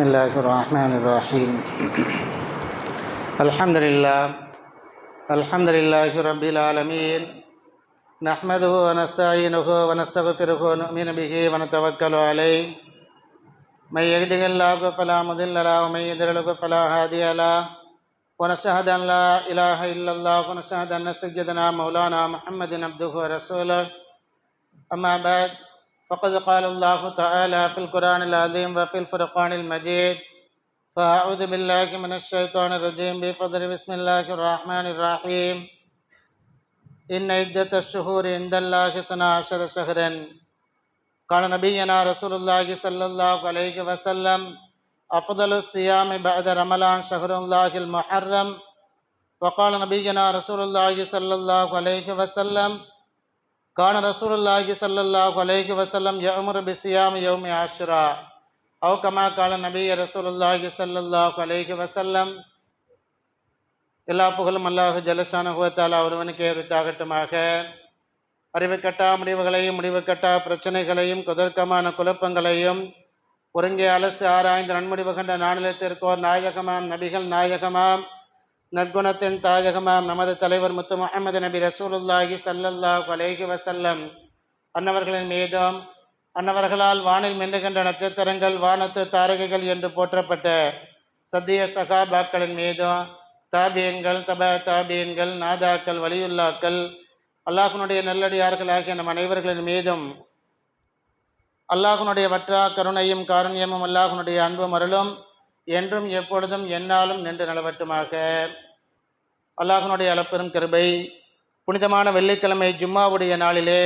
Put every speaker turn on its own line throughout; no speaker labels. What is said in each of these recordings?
بسم الله الرحمن الرحيم. الحمد لله. الحمد لله رب العالمين. نحمده ونستعينه ونستغفره ونؤمن به ونتوكل عليه. من يهده الله فلا مضل له ومن يضلل فلا هادي له. ونشهد أن لا إله إلا الله ونشهد أن سيدنا مولانا محمد عبده ورسوله. أما بعد فقد قال الله تعالى في القرآن العظيم وفي الفرقان المجيد. فأعوذ بالله من الشيطان الرجيم. بفضل بسم الله الرحمن الرحيم. إن عدة الشهور عند الله اثنا عشر شهرا. قال نبينا رسول الله صلى الله عليه وسلم أفضل الصيام بعد رمضان شهر الله المحرم. وقال نبينا رسول الله صلى الله عليه وسلم கான ரசூலுல்லாஹி சல்லாஹ் அலைஹி வசல்லம் யமுர் பிசியாம் யௌமி ஆஷ்ரா அவு கமா கால நபி ரசூலுல்லாஹி சல்லாஹ் அலைஹி வசல்லம் எல்லா புகழும் அல்லாஹ் ஜலசானுகுவத்தால் ஒருவனுக்கு அவருவனுக்கு அறிவு அறிவுக்கட்டா முடிவுகளையும் முடிவுகட்டா பிரச்சனைகளையும் குதர்க்கமான குழப்பங்களையும் ஒருங்கே அலசு ஆராய்ந்து நன்முடிவு கண்ட நாணலத்திற்கோர் நாயகமாம் நபிகள் நாயகமாம் நற்குணத்தின் தாயகமாம் நமது தலைவர் முத்து முகமது நபி ரசூலுல்லாஹி சல்லல்லா அலைஹி வசல்லம் அன்னவர்களின் மீதும் அன்னவர்களால் வானில் மின்னுகின்ற நட்சத்திரங்கள் வானத்து தாரகைகள் என்று போற்றப்பட்ட சத்திய சகாபாக்களின் மீதும் தாபியன்கள் தப தாபியன்கள் நாதாக்கள் வலியுல்லாக்கள் அல்லாஹனுடைய நல்லடியார்கள் ஆகிய நம் அனைவர்களின் மீதும் அல்லாஹனுடைய வற்றா கருணையும் காருண்யமும் அல்லாஹனுடைய அன்பும் அருளும். என்றும் எப்பொழுதும் எந்நாளும் நின்று நிலவட்டுமாக. அல்லாஹனுடைய அளப்பெரும் கிருபை புனிதமான வெள்ளிக்கிழமை ஜும்மாவுடைய நாளிலே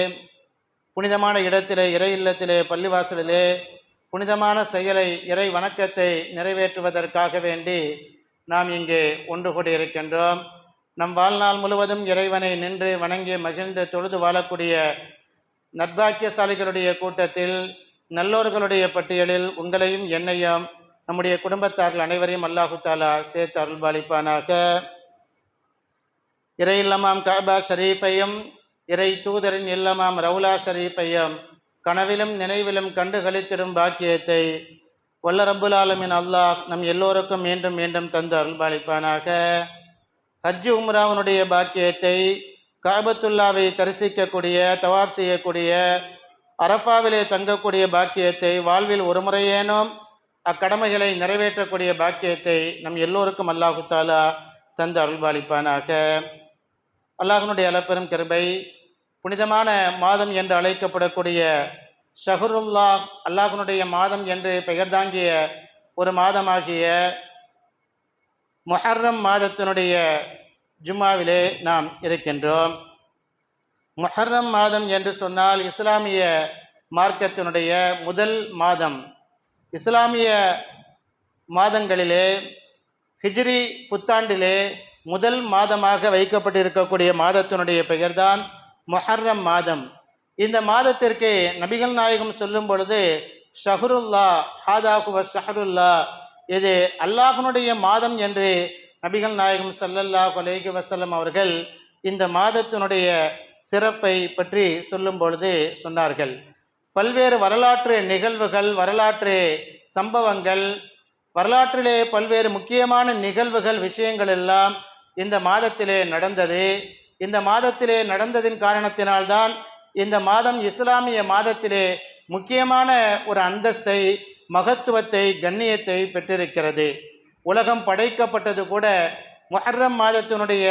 புனிதமான இடத்திலே இறை இல்லத்திலே பள்ளிவாசலிலே புனிதமான செயலை இறை வணக்கத்தை நிறைவேற்றுவதற்காக வேண்டி நாம் இங்கே ஒன்று கூடியிருக்கின்றோம். நம் வாழ்நாள் முழுவதும் இறைவனை நின்று வணங்கி மகிழ்ந்து தொழுது வாழக்கூடிய நட்பாக்கியசாலிகளுடைய கூட்டத்தில் நல்லோர்களுடைய பட்டியலில் உங்களையும் என்னையும் நம்முடைய குடும்பத்தார்கள் அனைவரையும் அல்லாஹு தாலா சேர்த்து அருள்பாலிப்பானாக. இறை இல்லமாம் காபா ஷரீஃபையும் இறை தூதரின் இல்லமாம் ரவுலா ஷரீஃபையும் கனவிலும் நினைவிலும் கண்டு கழித்திடும் பாக்கியத்தை வல்ல ரபுலாலமின் அல்லாஹ் நம் எல்லோருக்கும் மீண்டும் மீண்டும் தந்து அருள்பாலிப்பானாக. ஹஜ்ஜு உம்ராவனுடைய பாக்கியத்தை காபத்துல்லாவை தரிசிக்கக்கூடிய தவாப் செய்யக்கூடிய அரஃபாவிலே தங்கக்கூடிய பாக்கியத்தை வாழ்வில் ஒரு முறையேனும் அக்கடமைகளை நிறைவேற்றக்கூடிய பாக்கியத்தை நம் எல்லோருக்கும் அல்லாஹு தாலா தந்து அருள்பாலிப்பானாக. அல்லாஹனுடைய அளப்பெரும் கிருபை புனிதமான மாதம் என்று அழைக்கப்படக்கூடிய ஷஹருல்லா அல்லாஹனுடைய மாதம் என்று பெயர் தாங்கிய ஒரு மாதமாகிய மொஹர்ரம் மாதத்தினுடைய ஜும்மாவிலே நாம் இருக்கின்றோம். மொஹர்ரம் மாதம் என்று சொன்னால் இஸ்லாமிய மார்க்கத்தினுடைய முதல் மாதம். இஸ்லாமிய மாதங்களிலே ஹிஜ்ரி புத்தாண்டிலே முதல் மாதமாக வைக்கப்பட்டிருக்கக்கூடிய மாதத்தினுடைய பெயர்தான் மொஹர்ரம் மாதம். இந்த மாதத்திற்கு நபிகள் நாயகம் சொல்லும் பொழுது ஷஹருல்லா ஹாதாகுவ ஷஹருல்லா. இது அல்லாஹனுடைய மாதம் என்று நபிகள் நாயகம் சல்லல்லா அலைஹி வசல்லம் அவர்கள் இந்த மாதத்தினுடைய சிறப்பை பற்றி சொல்லும் பொழுது சொன்னார்கள். பல்வேறு வரலாற்று நிகழ்வுகள் வரலாற்று சம்பவங்கள் வரலாற்றிலே பல்வேறு முக்கியமான நிகழ்வுகள் விஷயங்கள் எல்லாம் இந்த மாதத்திலே நடந்தது. இந்த மாதத்திலே நடந்ததின் காரணத்தினால்தான் இந்த மாதம் இஸ்லாமிய மாதத்திலே முக்கியமான ஒரு அந்தஸ்தை மகத்துவத்தை கண்ணியத்தை பெற்றிருக்கிறது. உலகம் படைக்கப்பட்டது கூட மொஹர்ரம் மாதத்தினுடைய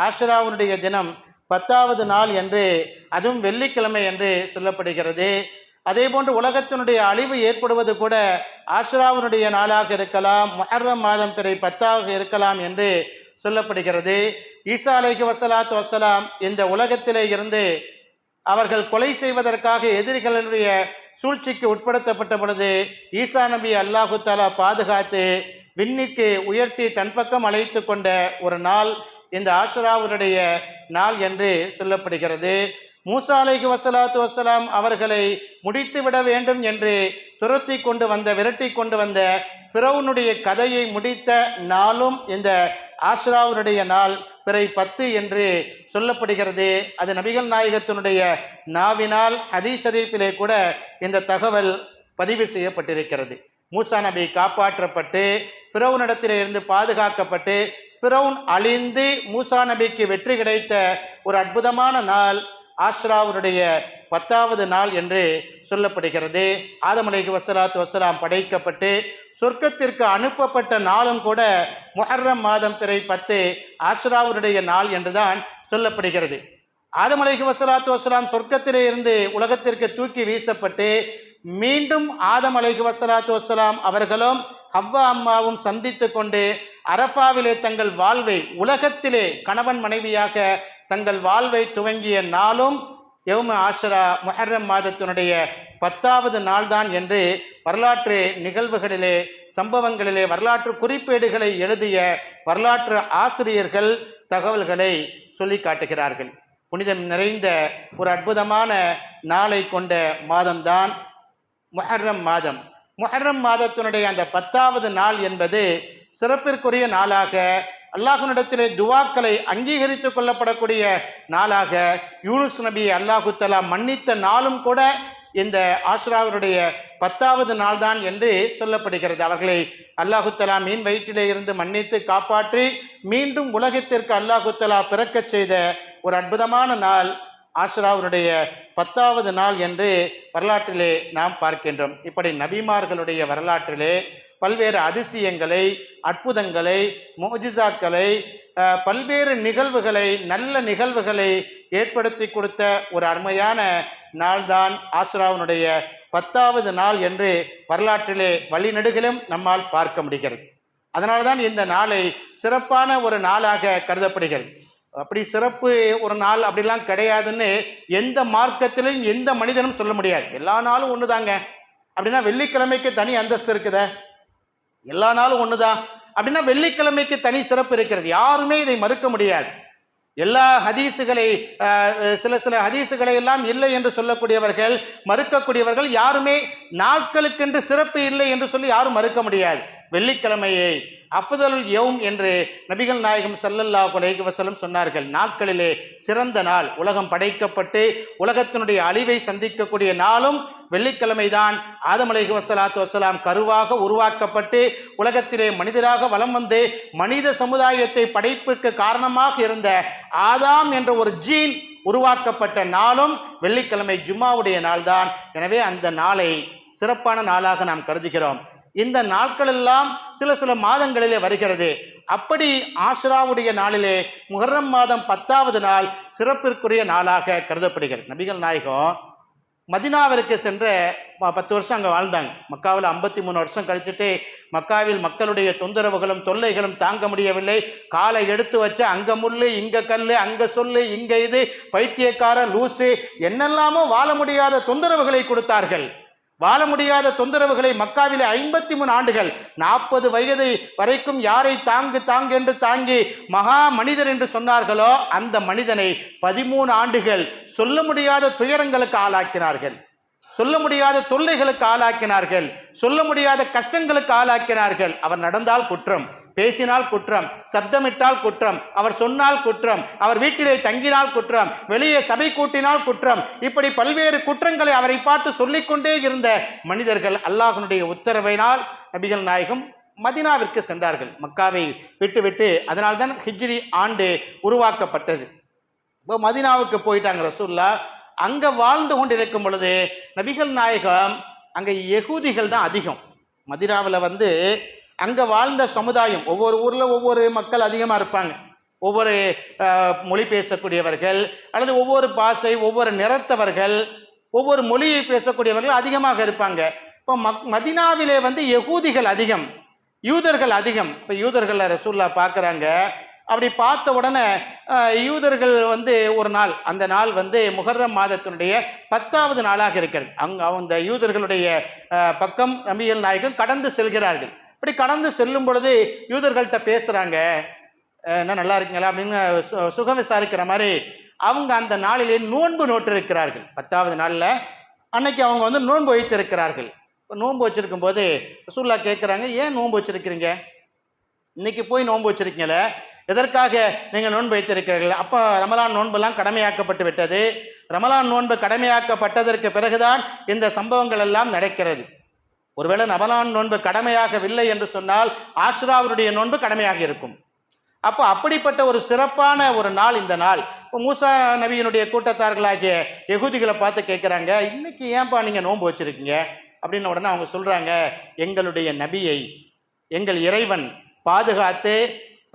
ஆஷராவுடைய தினம் பத்தாவது நாள் என்று அதுவும் வெள்ளிக்கிழமை என்று சொல்லப்படுகிறது. அதே போன்று உலகத்தினுடைய அழிவு ஏற்படுவது கூட ஆஷ்ராவினுடைய நாளாக இருக்கலாம் மஹர்ரம் மாதம் பிறை பத்தாக இருக்கலாம் என்று சொல்லப்படுகிறது. ஈசா அலைக்கு வசலாத் வசலாம் இந்த உலகத்திலே இருந்து அவர்கள் கொலை செய்வதற்காக எதிரிகளுடைய சூழ்ச்சிக்கு உட்படுத்தப்பட்ட பொழுது ஈசா நபி அல்லாஹு தாலா பாதுகாத்து விண்ணிற்கு உயர்த்தி தன் பக்கம் அழைத்து கொண்ட ஒரு நாள் இந்த ஆஷராவுடைய நாள் என்று சொல்லப்படுகிறது. மூசா அலைஹி வசலாத்து வசலாம் அவர்களை முடித்து விட வேண்டும் என்று துரத்தி கொண்டு வந்த விரட்டி கொண்டு வந்த ஃபிரௌனுடைய கதையை முடித்த நாளும் இந்த ஆஸ்ராவுடைய நாள் பிறை பத்து என்று சொல்லப்படுகிறது. அது நபிகள் நாயகத்தினுடைய நாவினால் ஹதீஸ் ஷரீஃபிலே கூட இந்த தகவல் பதிவு செய்யப்பட்டிருக்கிறது. மூசா நபி காப்பாற்றப்பட்டு ஃபிரௌனிடத்திலே இருந்து பாதுகாக்கப்பட்டு ஃபிரௌன் அழிந்து மூசா நபிக்கு வெற்றி கிடைத்த ஒரு அற்புதமான நாள் ஆஸ்ராவுடைய பத்தாவது நாள் என்று சொல்லப்படுகிறது. ஆதமலைக்கு வசலாத்து வசலாம் படைக்கப்பட்டு சொர்க்கத்திற்கு அனுப்பப்பட்ட நாளும் கூட முஹர்ரம் மாதம் பிறை பத்து ஆஸ்ராவுடைய நாள் என்றுதான் சொல்லப்படுகிறது. ஆதமலைக்கு வசலாத்து வசலாம் சொர்க்கத்திலே இருந்து உலகத்திற்கு தூக்கி வீசப்பட்டு மீண்டும் ஆதம் அலைஹி வசலாத்து வசலாம் அவர்களும் ஹவ்வா அம்மாவும் சந்தித்து கொண்டு அரஃபாவிலே தங்கள் வாழ்வை உலகத்திலே கணவன் மனைவியாக தங்கள் வாழ்வை துவங்கிய நாளும் யௌம ஆஷரா முஹர்ரம் மாதத்தினுடைய பத்தாவது நாள்தான் என்று வரலாற்று நிகழ்வுகளிலே சம்பவங்களிலே வரலாற்று குறிப்பேடுகளை எழுதிய வரலாற்று ஆசிரியர்கள் தகவல்களை சொல்லி காட்டுகிறார்கள். புனிதம் நிறைந்த ஒரு அற்புதமான நாளை கொண்ட மாதம்தான் முஹர்ரம் மாதம். முஹர்ரம் மாதத்தினுடைய அந்த பத்தாவது நாள் என்பது சிறப்பிற்குரிய நாளாக அல்லாஹுனிடத்திலே துவாக்களை அங்கீகரித்து கொள்ளப்படக்கூடிய நாளாக யூனுஸ் நபி அல்லாஹு தலா மன்னித்த நாளும் கூட இந்த ஆஷ்ராவருடைய பத்தாவது நாள்தான் என்று சொல்லப்படுகிறது. அவர்களை அல்லாஹு தலா மீன் வயிற்றிலே இருந்து மன்னித்து காப்பாற்றி மீண்டும் உலகத்திற்கு அல்லாஹு தலா பிறக்கச் செய்த ஒரு அற்புதமான நாள் ஆஷ்ராவுடைய பத்தாவது நாள் என்று வரலாற்றிலே நாம் பார்க்கின்றோம். இப்படி நபிமார்களுடைய வரலாற்றிலே பல்வேறு அதிசயங்களை அற்புதங்களை மோஜிசாக்களை பல்வேறு நிகழ்வுகளை நல்ல நிகழ்வுகளை ஏற்படுத்தி கொடுத்த ஒரு அருமையான நாள்தான் ஆசுராவினுடைய பத்தாவது நாள் என்று வரலாற்றிலே வழிநெடுகிலும் நம்மால் பார்க்க முடிகிறது. அதனால்தான் இந்த நாளை சிறப்பான ஒரு நாளாக கருதப்படுகிறது. அப்படி சிறப்பு ஒரு நாள் அப்படிலாம் கிடையாதுன்னு எந்த மார்க்கத்திலும் எந்த மனிதனும் சொல்ல முடியாது. எல்லா நாளும் ஒண்ணுதாங்க. அப்படின்னா வெள்ளிக்கிழமைக்கு தனி அந்தஸ்து இருக்குதா. எல்லா நாளும் ஒண்ணுதான். அப்படின்னா வெள்ளிக்கிழமைக்கு தனி சிறப்பு இருக்கிறது. யாருமே இதை மறுக்க முடியாது. எல்லா ஹதீஸுகளை சில சில ஹதீஸுகளை எல்லாம் இல்லை என்று சொல்லக்கூடியவர்கள் மறுக்கக்கூடியவர்கள் யாருமே நாட்களுக்கென்று சிறப்பு இல்லை என்று சொல்லி யாரும் மறுக்க முடியாது. வெள்ளிக்கிழமையை அஃதல் யௌம் என்று நபிகள் நாயகம் சல்லல்லா அலைஹி வசலம் சொன்னார்கள். நாட்களிலே சிறந்த நாள். உலகம் படைக்கப்பட்டு உலகத்தினுடைய அழிவை சந்திக்கக்கூடிய நாளும் வெள்ளிக்கிழமைதான். ஆதம் அலைஹி வஸலாத்து வஸலாம் கருவாக உருவாக்கப்பட்டு உலகத்திலே மனிதராக வலம் வந்து மனித சமுதாயத்தை படைப்புக்கு காரணமாக இருந்த ஆதாம் என்ற ஒரு ஜீன் உருவாக்கப்பட்ட நாளும் வெள்ளிக்கிழமை ஜும்மாவுடைய நாள்தான். எனவே அந்த நாளை சிறப்பான நாளாக நாம் கருதுகிறோம். இந்த நாட்களெல்லாம் சில சில மாதங்களிலே வருகிறது. அப்படி ஆஷ்ராவுடைய நாளிலே முஹர்ரம் மாதம் பத்தாவது நாள் சிறப்பிற்குரிய நாளாக கருதப்படுகிறது. நபிகள் நாயகம் மதினாவிற்கு சென்ற பத்து வருஷம் அங்கே வாழ்ந்தாங்க. மக்காவில் ஐம்பத்தி மூணு வருஷம் கழிச்சுட்டு மக்காவில் மக்களுடைய தொந்தரவுகளும் தொல்லைகளும் தாங்க முடியவில்லை. காலை எடுத்து வச்சு அங்கே முள்ளு இங்கே கல் அங்கே சொல்லு இங்கே இது பைத்தியக்கார லூசு என்னெல்லாமோ வாழ முடியாத தொந்தரவுகளை கொடுத்தார்கள். வாழ முடியாத தொந்தரவுகளை மக்காவிலே ஐம்பத்தி மூணு ஆண்டுகள் நாற்பது வயது வரைக்கும் யாரை தாங்கு தாங்கு என்று தாங்கி மகா மனிதர் என்று சொன்னார்களோ அந்த மனிதனை பதிமூணு ஆண்டுகள் சொல்ல முடியாத துயரங்களுக்கு ஆளாக்கினார்கள். சொல்ல முடியாத தொல்லைகளுக்கு ஆளாக்கினார்கள். சொல்ல முடியாத கஷ்டங்களுக்கு ஆளாக்கினார்கள். அவர் நடந்தால் குற்றம். பேசினால் குற்றம் சப்தமிட்டால் குற்றம் அவர் சொன்னால் குற்றம் அவர் வீட்டிலே தங்கினால் குற்றம் வெளியே சபை கூட்டினால் குற்றம் இப்படி பல்வேறு குற்றங்களை அவரை பார்த்து சொல்லிக்கொண்டே இருந்த மனிதர்கள் அல்லாஹனுடைய உத்தரவினால் நபிகள் நாயகம் மதினாவிற்கு சென்றார்கள். மக்காவை விட்டுவிட்டு அதனால்தான் ஹிஜ்ரி ஆண்டு உருவாக்கப்பட்டது. இப்போ மதினாவுக்கு போயிட்டாங்க ரசூல்லா அங்கே வாழ்ந்து கொண்டிருக்கும் பொழுது நபிகள் நாயகம் அங்கே யகூதிகள் தான் அதிகம். மதினாவில் வந்து அங்கே வாழ்ந்த சமுதாயம் ஒவ்வொரு ஊரில் ஒவ்வொரு மக்கள் அதிகமாக இருப்பாங்க. ஒவ்வொரு மொழி பேசக்கூடியவர்கள் அல்லது ஒவ்வொரு பாசை ஒவ்வொரு நிறத்தவர்கள் ஒவ்வொரு மொழியை பேசக்கூடியவர்கள் அதிகமாக இருப்பாங்க. இப்போ மக் மதினாவிலே வந்து யகூதிகள் அதிகம் யூதர்கள் அதிகம். இப்போ யூதர்களை ரசூல்லா பார்க்குறாங்க அப்படி பார்த்த உடனே யூதர்கள் வந்து ஒரு நாள் அந்த நாள் வந்து முகர்ரம் மாதத்தினுடைய பத்தாவது நாளாக இருக்கிறது. அங் அந்த யூதர்களுடைய பக்கம் நம்பியல் நாயகம் கடந்து செல்கிறார்கள். இப்படி கடந்து செல்லும் பொழுது யூதர்கள்ட்ட பேசுகிறாங்க என்ன நல்லா இருக்கீங்களா? அப்படின்னு சு- சுகம் விசாரிக்கிற மாதிரி அவங்க அந்த நாளிலே நோன்பு நோட்டு இருக்கிறார்கள் பத்தாவது நாளில் அன்னைக்கு அவங்க வந்து நோன்பு வைத்திருக்கிறார்கள். இப்போ நோன்பு வச்சிருக்கும் போது ரசூல்லா கேட்குறாங்க ஏன் நோன்பு வச்சிருக்கிறீங்க? இன்னைக்கு போய் நோன்பு வச்சிருக்கீங்களே? எதற்காக நீங்கள் நோன்பு வைத்திருக்கிறீர்கள்? அப்போ ரமலான் நோன்பெல்லாம் கடமையாக்கப்பட்டு விட்டது. ரமலான் நோன்பு கடமையாக்கப்பட்டதற்கு பிறகுதான் இந்த சம்பவங்கள் எல்லாம் நடக்கிறது. ஒருவேளை ரமலான் நோன்பு கடமையாகவில்லை என்று சொன்னால் ஆஷ்ராவருடைய நோன்பு கடமையாக இருக்கும். அப்போ அப்படிப்பட்ட ஒரு சிறப்பான ஒரு நாள் இந்த நாள். இப்போ மூசா நபியினுடைய கூட்டத்தார்களாகிய எகுதிகளை பார்த்து கேட்குறாங்க இன்னைக்கு ஏன்பா நீங்கள் நோன்பு வச்சிருக்கீங்க? அப்படின்னு உடனே அவங்க சொல்கிறாங்க எங்களுடைய நபியை எங்கள் இறைவன் பாதுகாத்து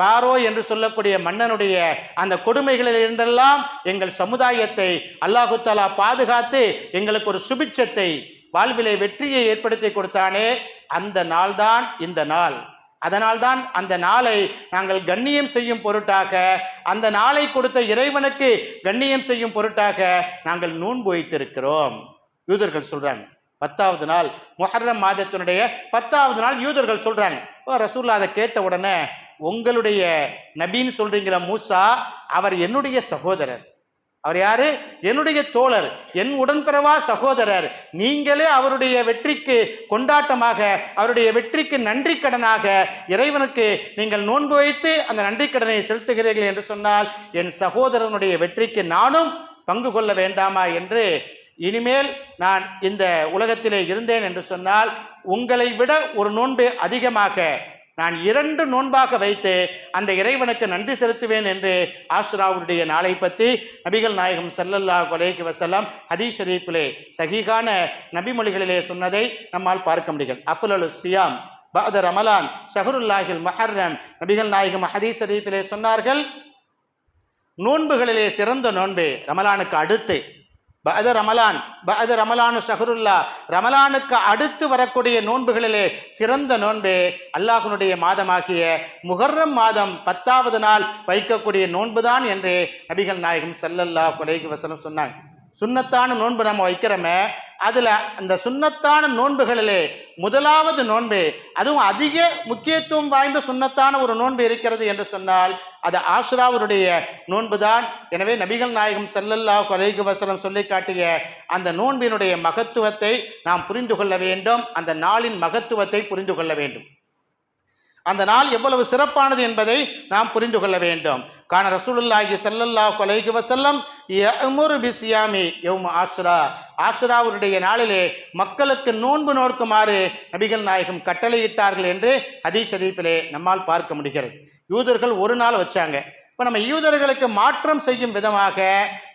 பாரோ என்று சொல்லக்கூடிய மன்னனுடைய அந்த கொடுமைகளில் இருந்தெல்லாம் எங்கள் சமுதாயத்தை அல்லாஹு தாலா பாதுகாத்து எங்களுக்கு ஒரு சுபிட்சத்தை வாழ்விலே வெற்றியை ஏற்படுத்தி கொடுத்தானே அந்த நாள்தான் இந்த நாள். அதனால்தான் அந்த நாளை நாங்கள் கண்ணியம் செய்யும் பொருட்டாக அந்த நாளை கொடுத்த இறைவனுக்கு கண்ணியம் செய்யும் பொருட்டாக நாங்கள் நோன்பு வைத்திருக்கிறோம். யூதர்கள் சொல்றாங்க. பத்தாவது நாள் முஹர்ரம் மாதத்தினுடைய பத்தாவது நாள் யூதர்கள் சொல்றாங்க. ஓ ரசூல்லா அதை கேட்ட உடனே உங்களுடைய நபின்னு சொல்றீங்களா மூசா அவர் என்னுடைய சகோதரர். அவர் யாரு? என்னுடைய தோழர் என் உடன்பிறவா சகோதரர். நீங்களே அவருடைய வெற்றிக்கு கொண்டாட்டமாக அவருடைய வெற்றிக்கு நன்றி கடனாக இறைவனுக்கு நீங்கள் நோன்பு வைத்து அந்த நன்றி கடனை செலுத்துகிறீர்கள் என்று சொன்னால் என் சகோதரனுடைய வெற்றிக்கு நானும் பங்கு கொள்ள வேண்டாமா என்று இனிமேல் நான் இந்த உலகத்திலே இருந்தேன் என்று சொன்னால் உங்களை விட ஒரு நோன்பு அதிகமாக நான் இரண்டு நோன்பாக வைத்து அந்த இறைவனுக்கு நன்றி செலுத்துவேன் என்று ஆசுராவுடைய நாளை பற்றி நபிகள் நாயகம் சல்லல்லா அலைஹி வசல்லாம் ஹதீஸ் ஷரீஃபிலே சகிகான நபிமொழிகளிலே சொன்னதை நம்மால் பார்க்க முடியும் அஃபுலலு சியாம் பஅத ரமலான் ஷஹருல்லாஹில் மஹர்ரம் நபிகள் நாயகம் ஹதீஸ் ஷரீஃபிலே சொன்னார்கள் நோன்புகளிலே சிறந்த நோன்பு ரமலானுக்கு அடுத்து. பஅத ரமலான் பஅத ரமலானு ஷஹருல்லா ரமலானுக்கு அடுத்து வரக்கூடிய நோன்புகளிலே சிறந்த நோன்பே அல்லாஹனுடைய மாதமாகிய முகர்ரம் மாதம் பத்தாவது நாள் வைக்கக்கூடிய நோன்புதான் என்று நபிகள் நாயகம் செல்லல்லா கொலைக்கு வசனம் சொன்னாங்க. சுன்னத்தான நோன்பு நம்ம வைக்கிறோமே அதில் அந்த சுண்ணத்தான நோன்புகளிலே முதலாவது நோன்பு அதுவும் அதிக முக்கியத்துவம் வாய்ந்த சுண்ணத்தான ஒரு நோன்பு இருக்கிறது என்று சொன்னால் அது ஆசுராவருடைய நோன்புதான். எனவே நபிகள் நாயகம் செல்லல்லா அலைஹி வசனம் சொல்லி காட்டிய அந்த நோன்பினுடைய மகத்துவத்தை நாம் புரிந்து கொள்ள வேண்டும். அந்த நாளின் மகத்துவத்தை புரிந்து கொள்ள வேண்டும். அந்த நாள் எவ்வளவு சிறப்பானது என்பதை நாம் புரிந்து கொள்ள வேண்டும். கான ரசூலுல்லாஹி ஸல்லல்லாஹு அலைஹி வசல்லம் யஅமுரு பிசியாமி யௌம ஆஷ்ரா. ஆஷ்ராவுடைய நாளிலே மக்களுக்கு நோன்பு நோக்குமாறு நபிகள் நாயகம் கட்டளையிட்டார்கள் என்று ஹதீஸ் ஷரீஃபிலே நம்மால் பார்க்க முடிகிறது. யூதர்கள் ஒரு நாள் வச்சாங்க. இப்போ நம்ம யூதர்களுக்கு மாற்றம் செய்யும் விதமாக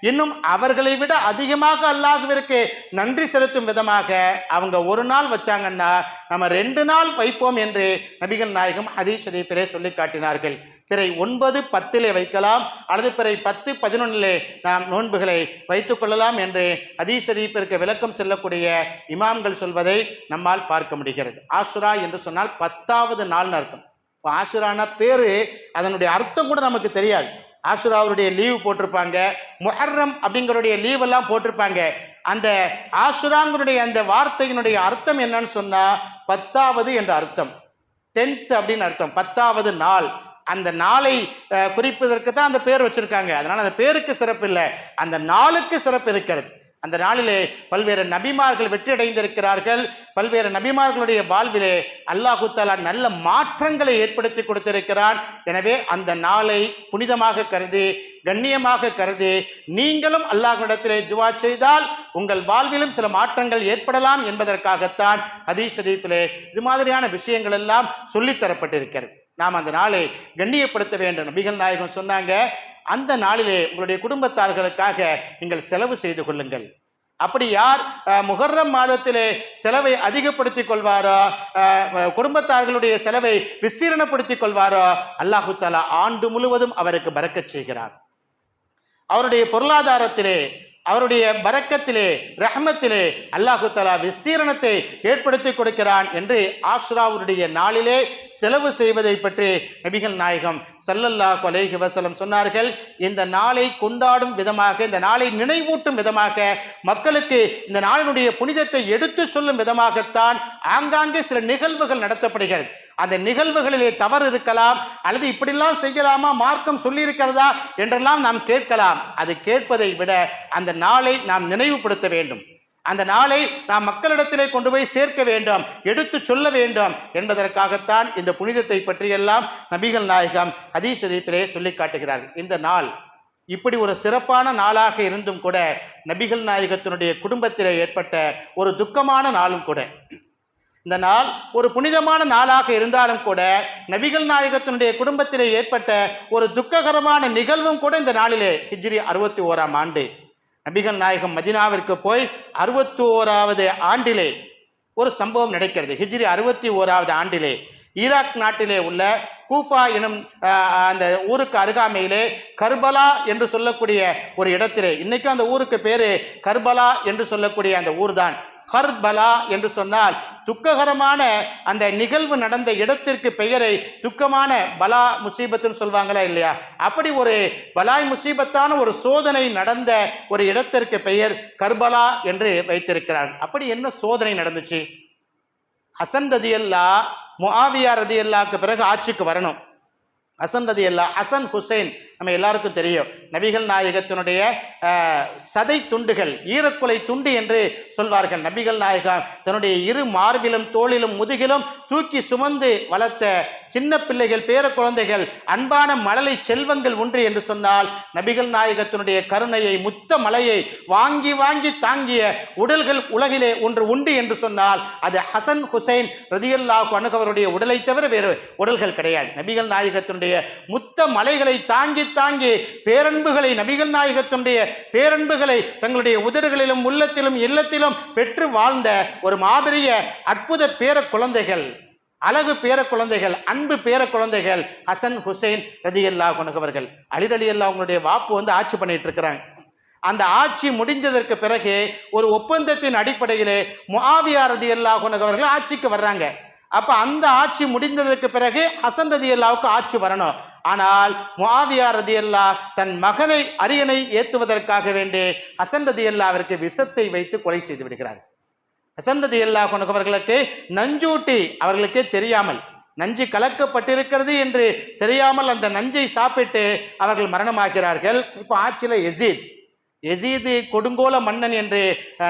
இன்னும் அவர்களை விட அதிகமாக அல்லாதவருக்கு நன்றி செலுத்தும் விதமாக அவங்க ஒரு நாள் வச்சாங்கன்னா நம்ம ரெண்டு நாள் வைப்போம் என்று நபிகள் நாயகம் ஹதீஷ் ஷரீஃபிலே சொல்லி காட்டினார்கள். பிறை ஒன்பது பத்திலே வைக்கலாம். அல்லது பிறை பத்து பதினொன்னிலே நாம் நோன்புகளை வைத்துக் கொள்ளலாம் என்று அதீசரீப்பிற்கு விளக்கம் செல்லக்கூடிய இமாம்கள் சொல்வதை நம்மால் பார்க்க முடிகிறது. ஆசுரா என்று சொன்னால் பத்தாவது நாள்னு அர்த்தம். இப்போ ஆசுரான பேரு அதனுடைய அர்த்தம் கூட நமக்கு தெரியாது. ஆசுராவுடைய லீவு போட்டிருப்பாங்க. முஹர்ரம் அப்படிங்கிறடைய லீவ் எல்லாம் போட்டிருப்பாங்க. அந்த ஆசுராங்களுடைய அந்த வார்த்தையினுடைய அர்த்தம் என்னன்னு சொன்னால் பத்தாவது என்ற அர்த்தம். டென்த் அப்படின்னு அர்த்தம். பத்தாவது நாள். அந்த நாளை குறிப்பதற்கு தான் அந்த பேர் வச்சிருக்காங்க. அதனால் அந்த பேருக்கு சிறப்பு இல்லை. அந்த நாளுக்கு சிறப்பு இருக்கிறது. அந்த நாளிலே பல்வேறு நபிமார்கள் வெற்றி அடைந்திருக்கிறார்கள் பல்வேறு நபிமார்களுடைய வாழ்விலே அல்லாஹு தாலா நல்ல மாற்றங்களை ஏற்படுத்தி கொடுத்திருக்கிறான் எனவே அந்த நாளை புனிதமாக கருதி கண்ணியமாக கருதி நீங்களும் அல்லாஹ்விடத்திலே துவா செய்தால் உங்கள் வாழ்விலும் சில மாற்றங்கள் ஏற்படலாம் என்பதற்காகத்தான் ஹதீஷ் ஷரீஃபிலே இது மாதிரியான விஷயங்கள் எல்லாம் சொல்லித் தரப்பட்டிருக்கிறது நாம் அந்த நாளை கண்ணியப்படுத்த வேண்டும். நபிகள் நாயகம் சொன்னாங்க அந்த நாளிலே உங்களுடைய குடும்பத்தார்களுக்காக நீங்கள் செலவு செய்து கொள்ளுங்கள். அப்படி யார் முகர்ரம் மாதத்திலே செலவை அதிகப்படுத்திக் கொள்வாரோ குடும்பத்தார்களுடைய செலவை விஸ்தீரணப்படுத்திக் கொள்வாரோ அல்லாஹு தாலா ஆண்டு முழுவதும் அவருக்கு பறக்கச் செய்கிறார் அவருடைய பொருளாதாரத்திலே அவருடைய பரக்கத்திலே ரஹ்மத்திலே அல்லாஹு தலா விஸ்தீரணத்தை ஏற்படுத்தி கொடுக்கிறான் என்று ஆஷ்ராவுடைய நாளிலே செலவு செய்வதை பற்றி நபிகள் நாயகம் சல்லல்லா கொலைஹி வசலம் சொன்னார்கள். இந்த நாளை கொண்டாடும் விதமாக இந்த நாளை நினைவூட்டும் விதமாக மக்களுக்கு இந்த நாளினுடைய புனிதத்தை எடுத்து சொல்லும் விதமாகத்தான் ஆங்காங்கே சில நிகழ்வுகள் நடத்தப்படுகிறது. அந்த நிகழ்வுகளிலே தவறு இருக்கலாம் அல்லது இப்படிலாம் செய்யலாமா மார்க்கம் சொல்லியிருக்கிறதா என்றெல்லாம் நாம் கேட்கலாம். அது கேட்பதை விட அந்த நாளை நாம் நினைவுபடுத்த வேண்டும். அந்த நாளை நாம் மக்களிடத்திலே கொண்டு போய் சேர்க்க வேண்டும் எடுத்து சொல்ல வேண்டும் என்பதற்காகத்தான் இந்த புனிதத்தை பற்றியெல்லாம் நபிகள் நாயகம் ஹதீஸ் ஷரீஃபிலே சொல்லி காட்டுகிறார்கள். இந்த நாள் இப்படி ஒரு சிறப்பான நாளாக இருந்தும் கூட நபிகள் நாயகத்தினுடைய குடும்பத்திலே ஏற்பட்ட ஒரு துக்கமான நாளும் கூட. இந்த நாள் ஒரு புனிதமான நாளாக இருந்தாலும் கூட நபிகள் நாயகத்தினுடைய குடும்பத்திலே ஏற்பட்ட ஒரு துக்ககரமான நிகழ்வும் கூட இந்த நாளிலே ஹிஜ்ரி அறுபத்தி ஓராம் ஆண்டு. நபிகள் நாயகம் மதினாவிற்கு போய் அறுபத்தி ஓராவது ஆண்டிலே ஒரு சம்பவம் நடக்கிறது. ஹிஜ்ரி அறுபத்தி ஓராவது ஆண்டிலே ஈராக் நாட்டிலே உள்ள கூஃபா எனும் அந்த ஊருக்கு அருகாமையிலே கர்பலா என்று சொல்லக்கூடிய ஒரு இடத்திலே. இன்னைக்கும் அந்த ஊருக்கு பேரு கர்பலா என்று சொல்லக்கூடிய அந்த ஊர் தான் கர்பலா என்று சொன்னால் துக்ககரமான அந்த நிகழ்வு நடந்த இடத்திற்கு பெயரை துக்கமான பலா முசீபத்துன்னு சொல்வாங்களா இல்லையா? அப்படி ஒரு பலாய் முசீபத்தான ஒரு சோதனை நடந்த ஒரு இடத்திற்கு பெயர் கர்பலா என்று வைத்திருக்கிறார். அப்படி என்ன சோதனை நடந்துச்சு? ஹசன் ரதியல்லா முஆவியா ரதியல்லாக்கு பிறகு ஆட்சிக்கு வரணும். ஹசன் ரதியல்லா ஹசன் ஹுசைன் நம்ம எல்லாருக்கும் தெரியும். நபிகள் நாயகத்தினுடைய சதை துண்டுகள் ஈரக்குலை துண்டு என்று சொல்வார்கள். நபிகள் நாயகம் தன்னுடைய இரு மார்பிலும் தோளிலும் முதுகிலும் தூக்கி சுமந்து வளர்த்த சின்ன பிள்ளைகள் பேர குழந்தைகள் அன்பான மழலை செல்வங்கள் ஒன்று என்று சொன்னால் நபிகள் நாயகத்தினுடைய கருணையை முத்த மலையை வாங்கி வாங்கி தாங்கிய உடல்கள் உலகிலே ஒன்று உண்டு என்று சொன்னால் அது ஹசன் ஹுசைன் ரதியல்லாஹு அணுகவருடைய உடலை தவிர வேறு உடல்கள் கிடையாது. நபிகள் நாயகத்தினுடைய முத்த மலைகளை தாங்கி தாங்கி பேரன்புகளை நபிகள் நாயகத்தினுடைய பேரன்புகளை தங்களுடைய உதடுகளிலும் உள்ளத்திலும் இல்லத்திலும் பெற்று வாழ்ந்த ஒரு மாபெரிய அற்புத பேர குழந்தைகள் அழகு பேர குழந்தைகள் அன்பு பேர குழந்தைகள் ஹசன் ஹுசைன் ரதியல்லா கொண்டவர்கள் அலிரலி அல்லா அவங்களுடைய வாப்பு வந்து ஆட்சி பண்ணிட்டு இருக்கிறாங்க. அந்த ஆட்சி முடிஞ்சதற்கு பிறகு ஒரு ஒப்பந்தத்தின் அடிப்படையிலே முஆவியா ரதியல்லா கொண்டவர்கள் ஆட்சிக்கு வர்றாங்க. அப்போ அந்த ஆட்சி முடிந்ததற்கு பிறகு ஹசன் ரதியல்லாவுக்கு ஆட்சி வரணும். ஆனால் முஆவியா ரதியல்லா தன் மகனை அரியணை ஏற்றுவதற்காக வேண்டி ஹசன் அவருக்கு விஷத்தை வைத்து கொலை செய்து விடுகிறார் ஹசன் ரதியல்லா கொண்டவர்களுக்கு நஞ்சூட்டி அவர்களுக்கே தெரியாமல் நஞ்சு கலக்கப்பட்டிருக்கிறது என்று தெரியாமல் அந்த நஞ்சை சாப்பிட்டு அவர்கள் மரணமாகிறார்கள். இப்போ ஆட்சியில் எசீத் எசீது கொடுங்கோல மன்னன் என்று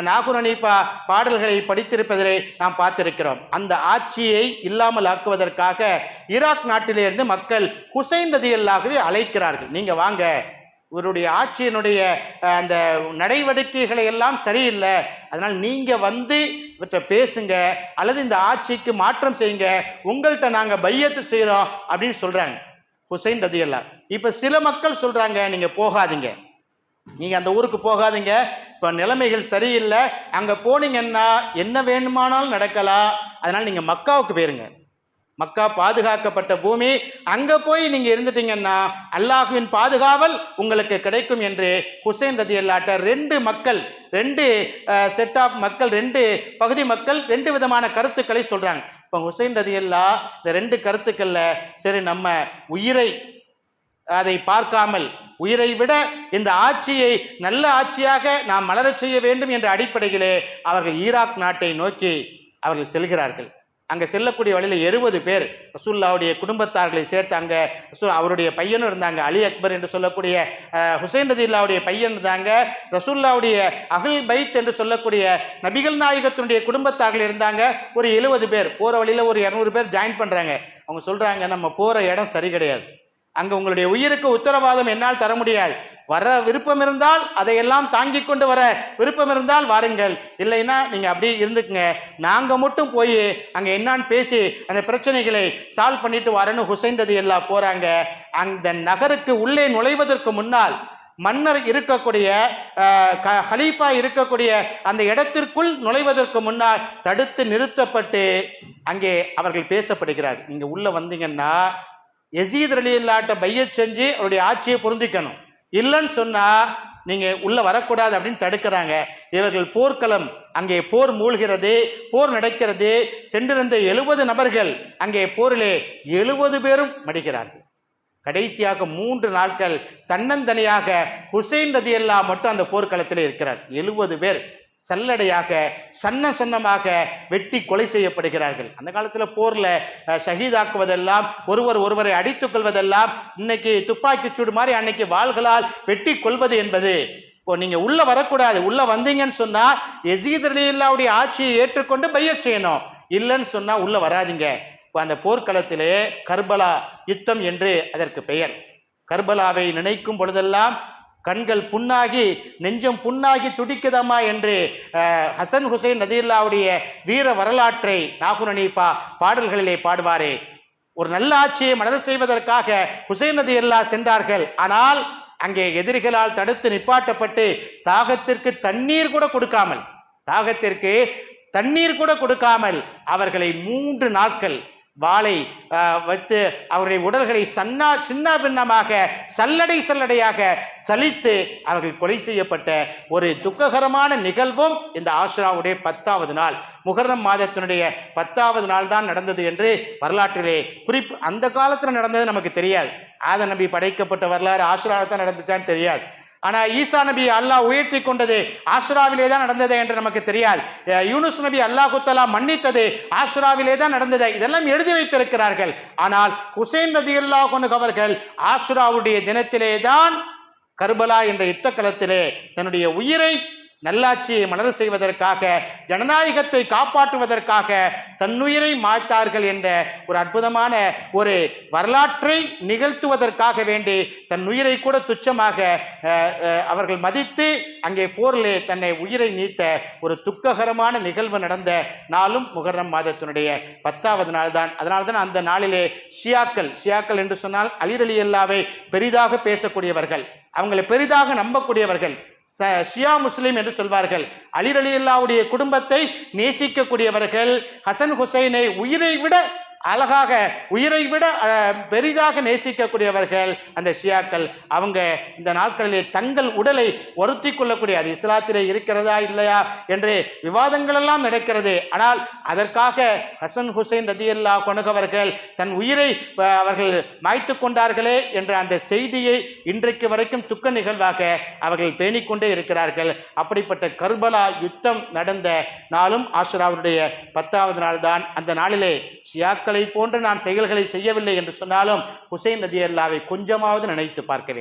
நாகுரணி பா பாடல்களை படித்திருப்பதை நாம் பார்த்திருக்கிறோம். அந்த ஆட்சியை இல்லாமல் ஆக்குவதற்காக ஈராக் நாட்டிலிருந்து மக்கள் ஹுசைன் ரதியல்லாகவே அழைக்கிறார்கள். நீங்கள் வாங்க. இவருடைய ஆட்சியினுடைய அந்த நடவடிக்கைகளை எல்லாம் சரியில்லை. அதனால் நீங்கள் வந்து இவற்றை பேசுங்க. அல்லது இந்த ஆட்சிக்கு மாற்றம் செய்யுங்க. உங்கள்கிட்ட நாங்கள் பையத்து செய்கிறோம் அப்படின்னு சொல்கிறாங்க ஹுசைன் ரதியல்லா இப்போ சில மக்கள் சொல்கிறாங்க நீங்கள் போகாதீங்க. நீங்க அந்த ஊருக்கு போகாதீங்க. இப்ப நிலைமைகள் சரியில்லை. அங்க போனீங்கன்னா என்ன வேணுமானாலும் நடக்கலாம். அதனால நீங்க மக்காவுக்கு போயிருங்க. மக்கா பாதுகாக்கப்பட்ட பூமி. அங்க போய் நீங்க இருந்துட்டீங்கன்னா அல்லாஹுவின் பாதுகாவல் உங்களுக்கு கிடைக்கும் என்று ஹுசைன் ரதி அல்லாட்ட ரெண்டு மக்கள் ரெண்டு செட் ஆஃப் மக்கள் ரெண்டு பகுதி மக்கள் ரெண்டு விதமான கருத்துக்களை சொல்றாங்க. இப்போ ஹுசைன் ரதி அல்லா இந்த ரெண்டு கருத்துக்கள்ல சரி நம்ம உயிரை அதை பார்க்காமல் உயிரை விட இந்த ஆட்சியை நல்ல ஆட்சியாக நாம் மலரச் செய்ய வேண்டும் என்ற அடிப்படையிலே அவர்கள் ஈராக் நாட்டை நோக்கி அவர்கள் செல்கிறார்கள். அங்கே செல்லக்கூடிய வழியில் எழுபது பேர் ரசூல்லாவுடைய குடும்பத்தார்களை சேர்த்து அங்கே அவருடைய பையனும் இருந்தாங்க அலி அக்பர் என்று சொல்லக்கூடிய ஹுசைன் ரதில்லாவுடைய பையன் இருந்தாங்க ரசூல்லாவுடைய அகல் பைத் என்று சொல்லக்கூடிய நபிகள் நாயகத்தினுடைய குடும்பத்தார்கள் இருந்தாங்க ஒரு எழுபது பேர் போகிற வழியில் ஒரு இரநூறு பேர் ஜாயின் பண்ணுறாங்க அவங்க சொல்கிறாங்க நம்ம போகிற இடம் சரி கிடையாது. அங்கே உங்களுடைய உயிருக்கு உத்தரவாதம் என்னால் தர முடியாது. வர விருப்பம் இருந்தால் அதையெல்லாம் தாங்கி கொண்டு வர விருப்பம் இருந்தால் வாருங்கள். இல்லைன்னா நீங்கள் அப்படியே இருந்துக்குங்க. நாங்கள் மட்டும் போய் அங்கே என்னான்னு பேசி அந்த பிரச்சனைகளை சால்வ் பண்ணிட்டு வரேன்னு ஹுசைந்தது எல்லாம் போகிறாங்க அந்த நகருக்கு உள்ளே நுழைவதற்கு முன்னால் மன்னர் இருக்கக்கூடிய க- ஹலீஃபா இருக்கக்கூடிய அந்த இடத்திற்குள் நுழைவதற்கு முன்னால் தடுத்து நிறுத்தப்பட்டு அங்கே அவர்கள் பேசப்படுகிறார் நீங்கள் உள்ளே வந்தீங்கன்னா எசீத் அலி இல்லாட்ட பைய செஞ்சு அவருடைய ஆட்சியை பொருந்திக்கணும் இல்லைன்னு சொன்னா நீங்க உள்ள வரக்கூடாது அப்படின்னு தடுக்கிறாங்க. இவர்கள் போர்க்களம் அங்கே போர் மூழ்கிறது போர் நடக்கிறது. சென்றிருந்த எழுபது நபர்கள் அங்கே போரிலே எழுபது பேரும் மடிக்கிறார்கள் கடைசியாக மூன்று நாட்கள் தன்னந்தனியாக ஹுசைன் ரதியல்லா மட்டும் அந்த போர்க்களத்தில் இருக்கிறார். எழுபது பேர். சல்லடையாக சன்ன சன்னமாக வெட்டி கொலை செய்யப்படுகிறார்கள். அந்த காலத்தில் போரில் அஹ், ஷஹீதாக்குவதெல்லாம் ஒருவர் ஒருவரை அடித்துக் கொள்வதெல்லாம் இன்னைக்கு துப்பாக்கி சூடு மாதிரி அன்னைக்கு வாள்களால் வெட்டி கொள்வது என்பது. இப்போ நீங்கள் உள்ளே வரக்கூடாது. உள்ளே வந்தீங்கன்னு சொன்னால் எசீத் அலில்லாவுடைய ஆட்சியை ஏற்றுக்கொண்டு பைய செய்யணும். இல்லைன்னு சொன்னால் உள்ளே வராதீங்க. இப்போ அந்த போர்க்களத்திலே கர்பலா யுத்தம் என்று அதற்கு பெயர். கர்பலாவை நினைக்கும் பொழுதெல்லாம் கண்கள் புண்ணாகி நெஞ்சம் புண்ணாகி துடிக்குதம்மா என்று ஹசன் ஹுசைன் நதியுல்லாவுடைய வீர வரலாற்றை நாகுர் ஹனீஃபா பாடல்களிலே பாடுவாரே. ஒரு நல்ல ஆட்சியை மலர செய்வதற்காக ஹுசைன் நதியல்லா சென்றார்கள். ஆனால் அங்கே எதிரிகளால் தடுத்து நிப்பாட்டப்பட்டு தாகத்திற்கு தண்ணீர் கூட கொடுக்காமல் தாகத்திற்கு தண்ணீர் கூட கொடுக்காமல் அவர்களை மூன்று நாட்கள் வாளை வைத்து அவருடைய உடல்களை சன்னா சின்ன பின்னமாக சல்லடை சல்லடையாக சலித்து அவர்கள் கொலை செய்யப்பட்ட ஒரு துக்ககரமான நிகழ்வும் இந்த ஆஷ்ராவுடைய பத்தாவது நாள். முகரம் மாதத்தினுடைய பத்தாவது நாள் தான் நடந்தது என்று வரலாற்றிலே குறிப்பு அந்த காலத்தில் நடந்தது நமக்கு தெரியாது. ஆத நம்பி படைக்கப்பட்ட வரலாறு ஆசிராவில் தான் நடந்துச்சான்னு தெரியாது. ஆனால் ஈசா நபி அல்லாஹ் உயர்த்தி கொண்டது ஆஷ்ராவிலே தான் நடந்தது என்று நமக்கு தெரியாது. யூனுஸ் நபி அல்லாஹ் தலா மன்னித்தது ஆஷ்ராவிலே தான் நடந்தது. இதெல்லாம் எழுதி வைத்திருக்கிறார்கள். ஆனால் ஹுசைன் ரதி அல்லாஹ் அவர்கள் ஆஷ்ராவுடைய தினத்திலே தான் கர்பலா என்ற யுத்த களத்திலே தன்னுடைய உயிரை நல்லாட்சியை மலர செய்வதற்காக ஜனநாயகத்தை காப்பாற்றுவதற்காக தன்னுயிரை மாய்த்தார்கள் என்ற ஒரு அற்புதமான ஒரு வரலாற்றை நிகழ்த்துவதற்காக வேண்டி தன் உயிரை கூட துச்சமாக அவர்கள் மதித்து அங்கே போரிலே தன்னை உயிரை நீத்த ஒரு துக்ககரமான நிகழ்வு நடந்த நாளும் முகர்ணம் மாதத்தினுடைய பத்தாவது நாள் தான் அதனால தான் அந்த நாளிலே ஷியாக்கள் ஷியாக்கள் என்று சொன்னால் அலிரலி அல்லாவை பெரிதாக பேசக்கூடியவர்கள் அவங்களை பெரிதாக நம்பக்கூடியவர்கள் ஷியா முஸ்லீம் என்று சொல்வார்கள். அலிர் அலி அல்லாவுடைய குடும்பத்தை நேசிக்கக்கூடியவர்கள் ஹசன் ஹுசைனை உயிரை விட அழகாக உயிரை விட பெரிதாக நேசிக்கக்கூடியவர்கள் அந்த ஷியாக்கள். அவங்க இந்த நாட்களிலே தங்கள் உடலை ஒருத்தி கொள்ளக்கூடிய அது இஸ்லாத்திலே இருக்கிறதா இல்லையா என்று விவாதங்கள் எல்லாம் நடக்கிறது. ஆனால் அதற்காக ஹசன் ஹுசைன் ரதியல்லா கொனகவர்கள் தன் உயிரை அவர்கள் மாய்த்து கொண்டார்களே என்ற அந்த செய்தியை இன்றைக்கு வரைக்கும் துக்க நிகழ்வாக அவர்கள் பேணிக்கொண்டே இருக்கிறார்கள். அப்படிப்பட்ட கர்பலா யுத்தம் நடந்த நாளும் ஆஷுராவுடைய பத்தாவது நாள் தான் அந்த நாளிலே ஷியாக்கள் போன்று நான் செயல்களை செய்யவில்லை என்று சொன்னாலும் ஹுசைன் ரதி அல்லாவை கொஞ்சமாவது நினைத்து பார்க்க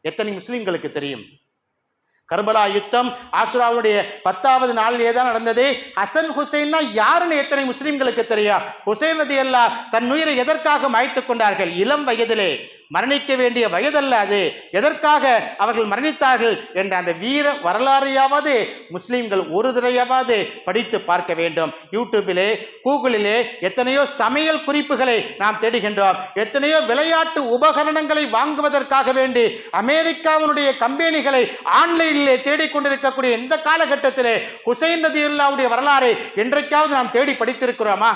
எத்தனை முஸ்லிம்களுக்கு தெரியும்? கர்பலா யுத்தம் ஆசுராவுடைய பத்தாவது நாளிலே தான் நடந்தது. ஹசன் ஹுசைன்னா யாருன்னு எத்தனை முஸ்லிம்களுக்கு தெரியும்? ஹுசைன் ரதி அல்லா தன் உயிரை எதற்காக மாய்த்து கொண்டார்கள்? இளம் வயதிலே. மரணிக்க வேண்டிய வயதல்ல அது. எதற்காக அவர்கள் மரணித்தார்கள் என்ற அந்த வீர வரலாறையாவது முஸ்லீம்கள் ஒரு தடையாவது படித்து பார்க்க வேண்டும். யூடியூபிலே கூகுளிலே எத்தனையோ சமையல் குறிப்புகளை நாம் தேடுகின்றோம். எத்தனையோ விளையாட்டு உபகரணங்களை வாங்குவதற்காக வேண்டி அமெரிக்காவினுடைய கம்பெனிகளை ஆன்லைனிலே தேடிக்கொண்டிருக்கக்கூடிய இந்த காலகட்டத்திலே ஹுசைன் ரதியுல்லாவுடைய வரலாறை என்றைக்காவது நாம் தேடி படித்திருக்கிறோமா?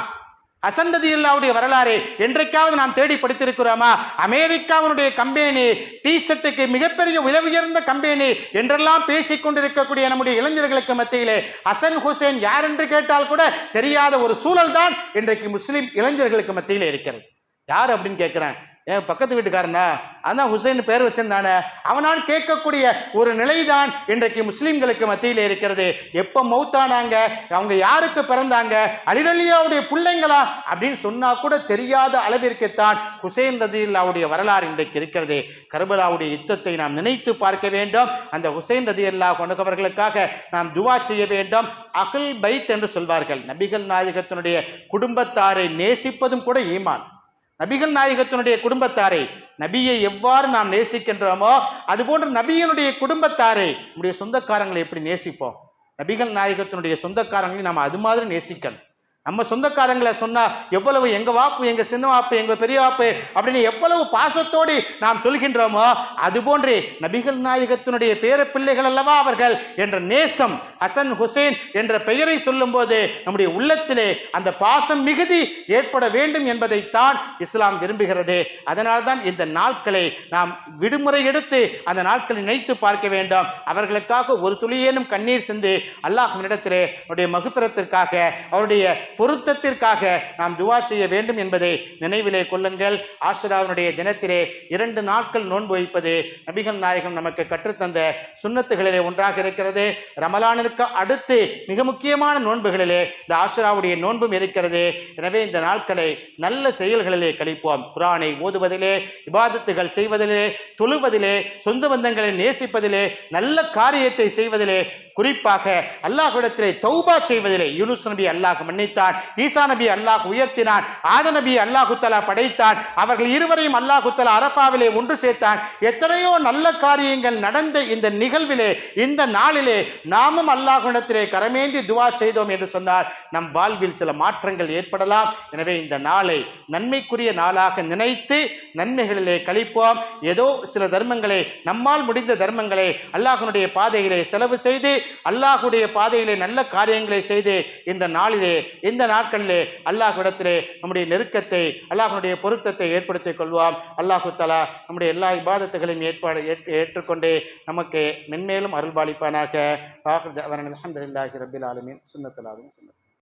அசந்ததியில்லாவுடைய வரலாறு என்றைக்காவது நாம் தேடி படித்திருக்கிறோமா? அமெரிக்காவினுடைய கம்பெனி டி ஷர்ட்டுக்கு மிகப்பெரிய விலை உயர்ந்த கம்பெனி என்றெல்லாம் பேசிக் கொண்டிருக்கக்கூடிய நம்முடைய இளைஞர்களுக்கு மத்தியிலே ஹசன் ஹுசேன் யார் என்று கேட்டால் கூட தெரியாத ஒரு சூழல் தான் இன்றைக்கு முஸ்லிம் இளைஞர்களுக்கு மத்தியிலே இருக்கிறது. யார் அப்படின்னு கேட்குறேன்? என் பக்கத்து வீட்டுக்காரனா? அதான் ஹுசைன் பேர் வச்சிருந்தானே. அவனால் கேட்கக்கூடிய ஒரு நிலைதான் இன்றைக்கு முஸ்லீம்களுக்கு மத்தியில் இருக்கிறது. எப்போ மௌத்தானாங்க? அவங்க யாருக்கு பிறந்தாங்க? அலிரலியாவுடைய பிள்ளைங்களா? அப்படின்னு சொன்னால் கூட தெரியாத அளவிற்குத்தான் ஹுசைன் ரதியுல்லாவுடைய வரலாறு இன்றைக்கு இருக்கிறது. கர்பலாவுடைய யுத்தத்தை நாம் நினைத்து பார்க்க வேண்டும். அந்த ஹுசைன் ரதியுல்லா கொண்டவர்களுக்காக நாம் துவா செய்ய வேண்டும். அகல் பைத் என்று சொல்வார்கள். நபிகள் நாயகத்தினுடைய குடும்பத்தாரை நேசிப்பதும் கூட ஈமான். நபிகள் நாயகத்தினுடைய குடும்பத்தாரை நபியை எவ்வாறு நாம் நேசிக்கின்றோமோ அதுபோன்று நபியினுடைய குடும்பத்தாரை நம்முடைய சொந்தக்காரங்களை எப்படி நேசிப்போம்? நபிகள் நாயகத்தினுடைய சொந்தக்காரங்களை நாம் அது மாதிரி நேசிக்கணும். நம்ம சொந்தக்காரங்களை சொன்னால் எவ்வளவு எங்கள் வாப்பு எங்கள் சின்ன வாப்பு எங்கள் பெரிய வாப்பு? அப்படின்னு எவ்வளவு பாசத்தோடு நாம் சொல்கின்றோமோ அதுபோன்று நபிகள் நாயகத்தினுடைய பேர பிள்ளைகள் அல்லவா அவர்கள் என்ற நேசம் ஹசன் ஹுசேன் என்ற பெயரை சொல்லும்போது நம்முடைய உள்ளத்திலே அந்த பாசம் மிகுதி ஏற்பட வேண்டும் என்பதைத்தான் இஸ்லாம் விரும்புகிறது. அதனால்தான் இந்த நாட்களை நாம் விடுமுறை எடுத்து அந்த நாட்களை நினைத்து பார்க்க வேண்டும். அவர்களுக்காக ஒரு துளியேனும் கண்ணீர் சிந்து அல்லாஹ்வினிடத்திலே அவருடைய மகுபிரத்திற்காக அவருடைய பொருத்தத்திற்காக நாம் துவா செய்ய வேண்டும் என்பதை நினைவிலே கொள்ளுங்கள். ஆசிராவினுடைய தினத்திலே இரண்டு நாட்கள் நோன்பு வைப்பது நபிகள் நாயகம் நமக்கு கற்றுத்தந்த சுன்னத்துகளிலே ஒன்றாக இருக்கிறது. ரமலானிற்கு அடுத்து மிக முக்கியமான நோன்புகளிலே இந்த ஆஷராவுடைய நோன்பும் இருக்கிறது. எனவே இந்த நாட்களை நல்ல செயல்களிலே கழிப்போம். குரானை ஓதுவதிலே விவாதத்துகள் செய்வதிலே தொழுவதிலே சொந்த பந்தங்களை நேசிப்பதிலே நல்ல காரியத்தை செய்வதிலே குறிப்பாக அல்லாஹ்விடத்திலே தௌபா செய்வதிலே யூனுஸ் நபி அல்லாஹ் மன்னித்தான் ஈசா நபி அல்லாஹ் உயர்த்தினான். ஆத நபி அல்லாஹு தலா படைத்தான். அவர்கள் இருவரையும் அல்லாஹு தலா அரபாவிலே ஒன்று சேர்த்தான். எத்தனையோ நல்ல காரியங்கள் நடந்த இந்த நிகழ்விலே இந்த நாளிலே நாமும் அல்லாஹுடத்திலே கரமேந்தி துவா செய்தோம் என்று சொன்னால் நம் வாழ்வில் சில மாற்றங்கள் ஏற்படலாம். எனவே இந்த நாளை நன்மைக்குரிய நாளாக நினைத்து நன்மைகளிலே கழிப்போம். ஏதோ சில தர்மங்களை நம்மால் முடிந்த தர்மங்களை அல்லாஹனுடைய பாதையிலே செலவு செய்து அல்லாஹுடைய பாதையிலே நல்ல காரியங்களை செய்து இந்த நாளிலே இந்த இந்த நாட்களிலே அல்லாஹ்விடத்திலே நம்முடைய நெருக்கத்தை அல்லாஹனுடைய பொருத்தத்தை ஏற்படுத்திக் கொள்வோம். அல்லாஹு தலா நம்முடைய எல்லா இபாதத்துகளையும் ஏற்பாடு ஏற்று ஏற்றுக்கொண்டு நமக்கு மென்மேலும் அருள்பாலிப்பானாக. அலமதுல்லாஹி ரபில் ஆலமின். சுன்னத்துலாலும் சுண்ணத்